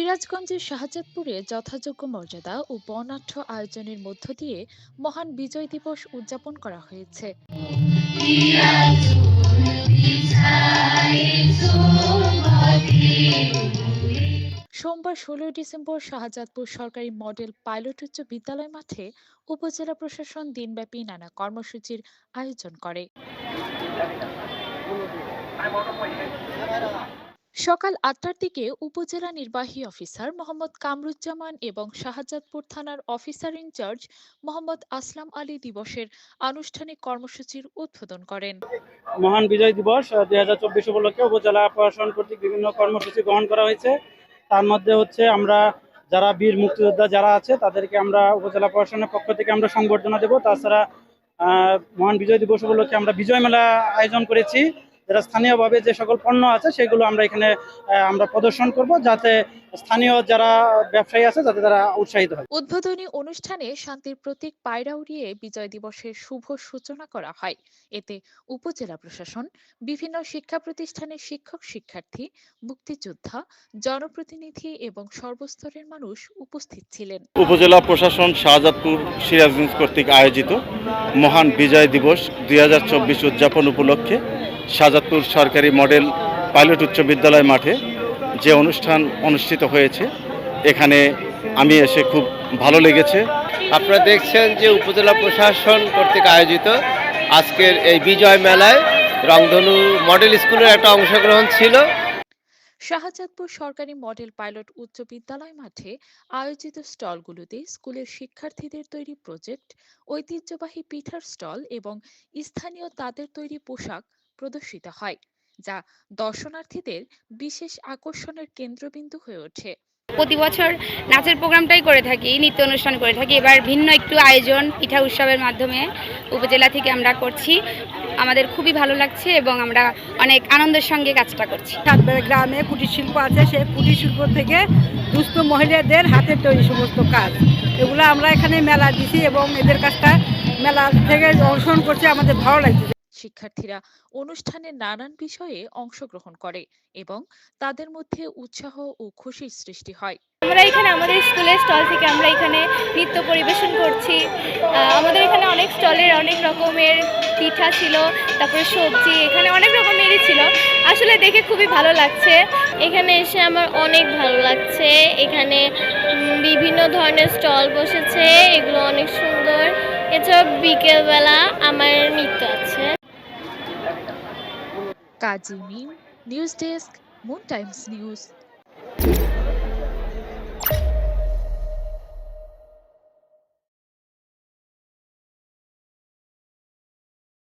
সিরাজগঞ্জের শাহজাদপুরে যথাযোগ্য মর্যাদা ও বর্ণাঢ্য আয়োজনের মধ্য দিয়ে মহান বিজয় দিবস উদযাপন করা হয়েছে। সোমবার ষোলোই ডিসেম্বর শাহজাদপুর সরকারি মডেল পাইলট উচ্চ বিদ্যালয় মাঠে উপজেলা প্রশাসন দিনব্যাপী নানা কর্মসূচির আয়োজন করে। সকাল আটটার দিকে উপজেলা নির্বাহী অফিসার মোহাম্মদ কামরুজ্জামান এবং শাহজাদপুর থানার officer in charge Mohammad Aslam Ali দিবসের আনুষ্ঠানিক কর্মসূচির উদ্বোধন করেন। মহান বিজয় দিবস দুই হাজার চব্বিশ উপলক্ষে উপজেলা প্রশাসন কর্তৃক বিভিন্ন কর্মসূচি গ্রহণ করা হয়েছে। তার মধ্যে হচ্ছে আমরা যারা বীর মুক্তিযোদ্ধা যারা আছে, তাদেরকে আমরা উপজেলা প্রশাসনের পক্ষ থেকে আমরা সংবর্ধনা দেব। তাছাড়া মহান বিজয় দিবস উপলক্ষে আমরা বিজয় মেলা আয়োজন করেছি। যারা স্থানীয়ভাবে যে সকল পণ্য আছে সেগুলো আমরা এখানে আহ, আমরা প্রদর্শন করব যাতে স্থানীয় যারা ব্যবসায়ী আছে যাতে তারা উৎসাহিত হয়। উদ্বোধনী অনুষ্ঠানে শান্তির প্রতীক পায়রা উড়িয়ে বিজয় দিবসের শুভ সূচনা করা হয়। এতে উপজেলা প্রশাসন বিভিন্ন শিক্ষা প্রতিষ্ঠানের শিক্ষক শিক্ষার্থী মুক্তিযোদ্ধা জনপ্রতিনিধি এবং সর্বস্তরের মানুষ উপস্থিত ছিলেন। উপজেলা প্রশাসন শাহজাদপুর সিরাজগঞ্জ কর্তৃক আয়োজিত মহান বিজয় দিবস দুই হাজার চব্বিশ উদযাপন উপলক্ষে শাহজাদপুর সরকারি মডেল পাইলট উচ্চ বিদ্যালয় মাঠে যে অনুষ্ঠান অনুষ্ঠিত হয়েছে এখানে আমি এসে খুব ভালো লেগেছে। আপনারা দেখছেন যে উপজেলা প্রশাসন কর্তৃক আয়োজিত আজকের এই বিজয় মেলায় রংধনু মডেল স্কুলের একটা অংশগ্রহণ ছিল। শাহজাদপুর সরকারি মডেল পাইলট উচ্চ বিদ্যালয় মাঠে আয়োজিত স্টলগুলোতে স্কুলের শিক্ষার্থীদের তৈরি প্রজেক্ট ঐতিহ্যবাহী পিঠার স্টল এবং স্থানীয় তাদের তৈরি পোশাক প্রদর্শিত হয় যা দর্শনার্থীদের বিশেষ আকর্ষণের কেন্দ্রবিন্দু হয়ে ওঠে। প্রতি বছর নাচের প্রোগ্রামটাই করে থাকি নৃত্য অনুষ্ঠান করে থাকি। এবার ভিন্ন একটু আয়োজন পিঠা উৎসবের মাধ্যমে উপজেলা থেকে আমরা করছি। আমাদের খুবই ভালো লাগছে এবং আমরা অনেক আনন্দের সঙ্গে কাজটা করছি। গ্রামে কুটির শিল্প আছে সেই কুটির শিল্প থেকে দুস্থ মহিলাদের হাতের তৈরি সমস্ত কাজ। এগুলো আমরা এখানে মেলা দিছি এবং এদের কাজটা মেলা থেকে অংশগ্রহণ করছি আমাদের ভালো লাগছে। শিক্ষার্থীরা অনুষ্ঠানের নানান বিষয়ে অংশগ্রহণ করে এবং তাদের মধ্যে উৎসাহ ও খুশির সৃষ্টি হয়। আমরা এখানে আমাদের স্কুলের স্টল থেকে আমরা এখানে নৃত্য পরিবেশন করছি। আমাদের এখানে অনেক স্টলের অনেক রকমের পিঠা ছিল, তারপরে সবজি, এখানে অনেক রকমেরই ছিল। আসলে দেখে খুবই ভালো লাগছে। এখানে এসে আমার অনেক ভালো লাগছে। এখানে বিভিন্ন ধরনের স্টল বসেছে, এগুলো অনেক সুন্দর। এছাড়া বিকেলবেলা আমার নৃত্য আছে। Kazi Mim news desk Moon Times news.